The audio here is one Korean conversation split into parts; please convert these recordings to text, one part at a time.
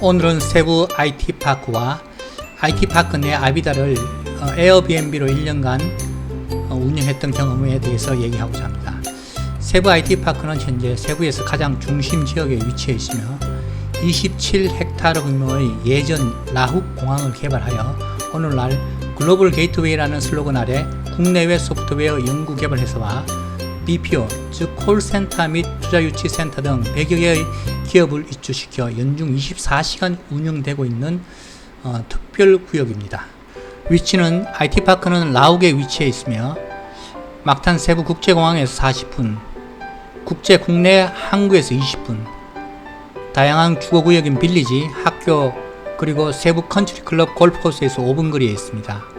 오늘은 세부 IT파크와 IT파크 내 아비다를 어, 에어비앤비로 1년간 어, 운영했던 경험에 대해서 얘기하고자 합니다. 세부 IT파크는 현재 세부에서 가장 중심 지역에 위치해 있으며 27헥타르 규모의 예전 라훅 공항을 개발하여 오늘날 글로벌 게이트웨이라는 슬로건 아래 국내외 소프트웨어 연구 개발 회사와 BPO, 즉 콜센터 및 투자유치센터 등 100여 개의 기업을 입주시켜 연중 24시간 운영되고 있는 어, 특별 구역입니다. 위치는 IT파크는 라욱에 위치해 있으며 막탄 세부 국제공항에서 40분, 국제 국내 항구에서 20분, 다양한 주거구역인 빌리지, 학교, 그리고 세부 컨트리 클럽 골프코스에서 5분 거리에 있습니다.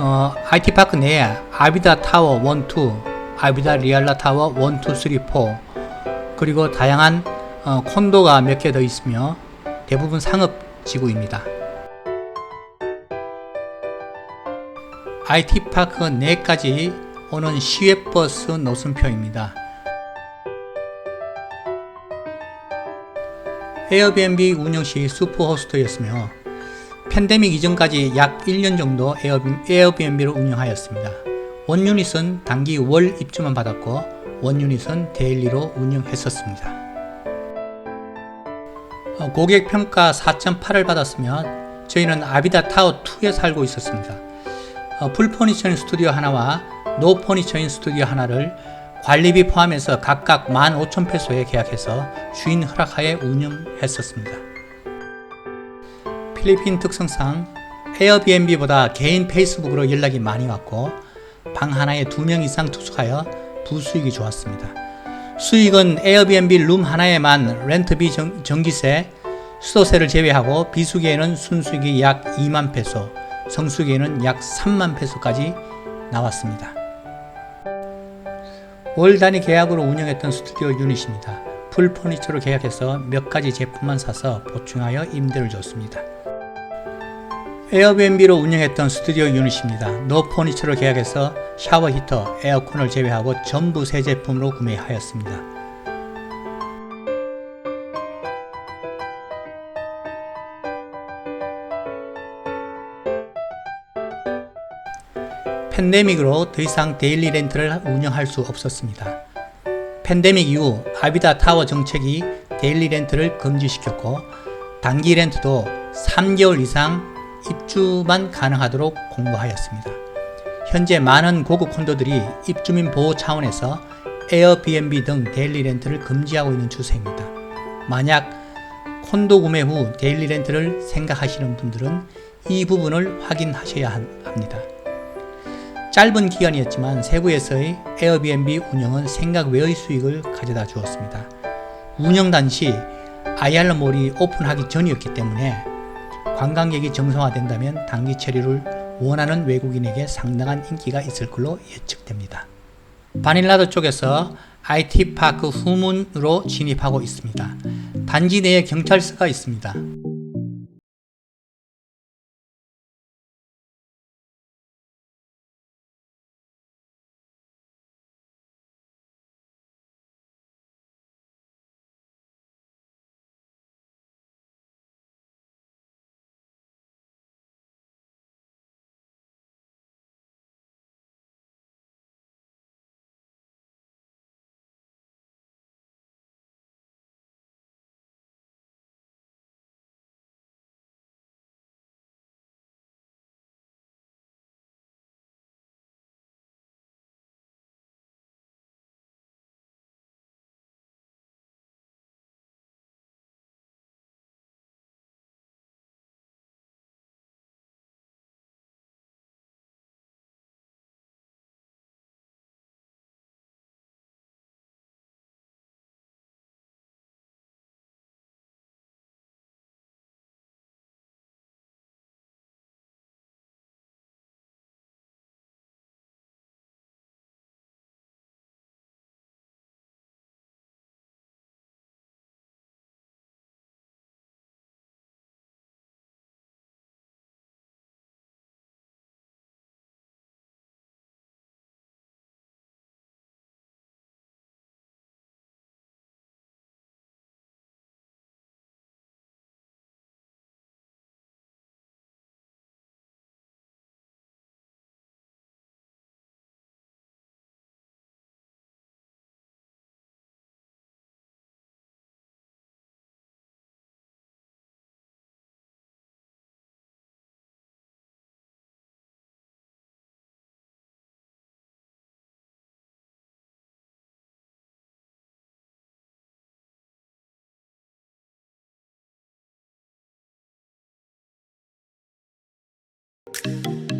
어, IT파크 내에 아비다 타워 1, 2, 아비다 리알라 타워 1, 2, 3, 4 그리고 다양한 어, 콘도가 몇 개 더 있으며 대부분 상업지구입니다. IT파크 내까지 오는 시외버스 노선표입니다. 에어비앤비 운영 시 슈퍼호스트였으며 팬데믹 이전까지 약 1년 정도 에어비앤비를 운영하였습니다. 원유닛은 단기 월 입주만 받았고 원유닛은 데일리로 운영했었습니다. 어, 고객 평가 4.8을 받았으며 저희는 아비다 타워 2에 살고 있었습니다. 어, 풀 퍼니처인 스튜디오 하나와 노 퍼니처인 스튜디오 하나를 관리비 포함해서 각각 15,000페소에 계약해서 주인 허락하에 운영했었습니다. 필리핀 특성상 에어비앤비보다 개인 페이스북으로 연락이 많이 왔고 방 하나에 두 명 이상 투숙하여 부수익이 좋았습니다. 수익은 에어비앤비 룸 하나에만 렌트비 전, 전기세, 수도세를 제외하고 비수기에는 순수익이 약 2만 페소, 성수기에는 약 3만 페소까지 나왔습니다. 월 단위 계약으로 운영했던 스튜디오 유닛입니다. 풀 퍼니처로 계약해서 몇 가지 제품만 사서 보충하여 임대를 줬습니다. 에어비앤비로 운영했던 스튜디오 유닛입니다. 노 퍼니처로 계약해서 샤워 히터, 에어컨을 제외하고 전부 새 제품으로 구매하였습니다. 팬데믹으로 더 이상 데일리 렌트를 운영할 수 없었습니다. 팬데믹 이후 아비다 타워 정책이 데일리 렌트를 금지시켰고 단기 렌트도 3개월 이상 입주만 가능하도록 공고하였습니다. 현재 많은 고급 콘도들이 입주민 보호 차원에서 에어비앤비 등 데일리 렌트를 금지하고 있는 추세입니다. 만약 콘도 구매 후 데일리 렌트를 생각하시는 분들은 이 부분을 확인하셔야 합니다. 짧은 기간이었지만 세부에서의 에어비앤비 운영은 생각 외의 수익을 가져다 주었습니다. 운영 당시 아이알몰이 오픈하기 전이었기 때문에 관광객이 정상화된다면 단기 체류를 원하는 외국인에게 상당한 인기가 있을 걸로 예측됩니다. 바닐라도 쪽에서 IT파크 후문으로 진입하고 있습니다. 단지 내에 경찰서가 있습니다. Thank you.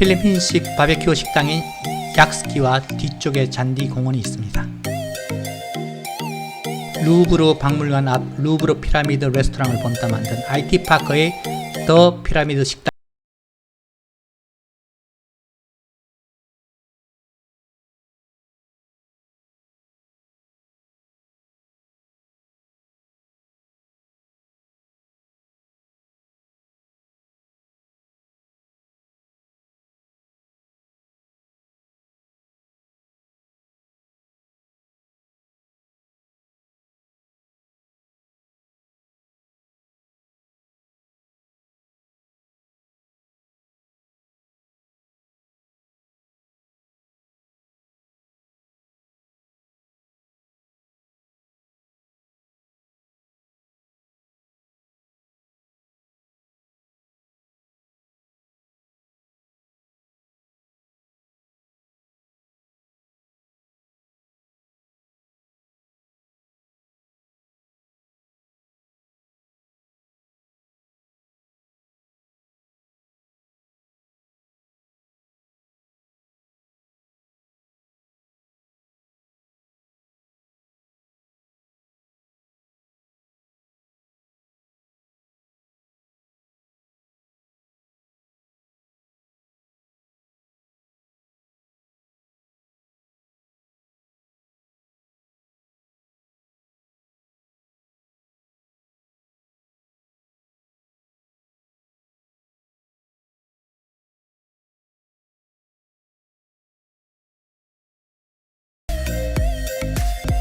필리핀식 바베큐 식당인 약스키와 뒤쪽에 잔디 공원이 있습니다. 루브르 박물관 앞 루브르 피라미드 레스토랑을 본따 만든 IT 파커의 더 피라미드 식당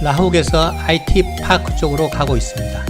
라훅에서 IT 파크 쪽으로 가고 있습니다.